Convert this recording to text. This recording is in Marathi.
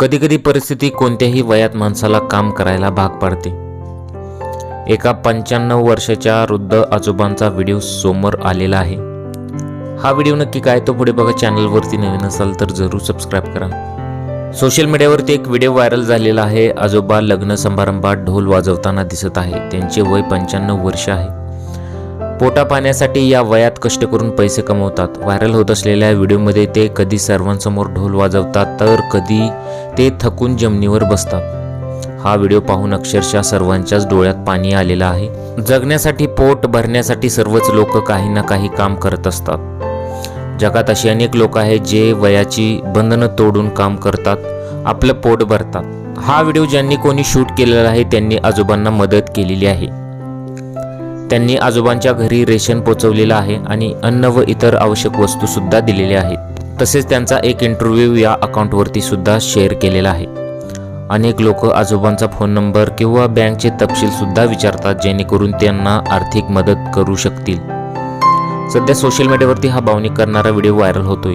कधीकधी परिस्थिती कोणत्याही वयात माणसाला काम करायला भाग पाडते. एका पंच्याण्णव वर्षाच्या वृद्ध आजोबांचा व्हिडिओ समोर आलेला आहे. हा व्हिडिओ नक्की काय तो पुढे बघा. चॅनलवरती नवीन असाल तर जरूर सबस्क्राईब करा. सोशल मीडियावरती एक व्हिडिओ व्हायरल झालेला आहे. आजोबा लग्न समारंभात ढोल वाजवताना दिसत आहे. त्यांचे वय पंच्याण्णव वर्ष आहे. पोटा पाण्यासाठी या वयात कष्ट करून पैसे कमवतात. व्हायरल होत असलेल्या व्हिडिओमध्ये ते कधी सर्वांसमोर ढोल वाजवतात तर कधी ते थकून जमिनीवर बसतात. हा व्हिडिओ पाहून अक्षरशः सर्वांच्याच डोळ्यात पाणी आलेलं आहे. जगण्यासाठी पोट भरण्यासाठी सर्वच लोक काही ना काही काम करत असतात. जगात अशी अनेक लोक आहेत जे वयाची बंधनं तोडून काम करतात आपलं पोट भरतात. हा व्हिडिओ ज्यांनी कोणी शूट केलेला आहे त्यांनी आजोबांना मदत केलेली आहे. त्यांनी आजोबांच्या घरी रेशन पोचवलेलं आहे आणि अन्न व इतर आवश्यक वस्तू सुद्धा दिलेल्या आहेत. तसेच त्यांचा एक इंटरव्ह्यू या अकाउंटवरती सुद्धा शेअर केलेला आहे. अनेक लोक आजोबांचा फोन नंबर किंवा बँकचे तपशील सुद्धा विचारतात जेणेकरून त्यांना आर्थिक मदत करू शकतील. सध्या सोशल मीडियावरती हा भावनिक करणारा व्हिडिओ व्हायरल होतोय.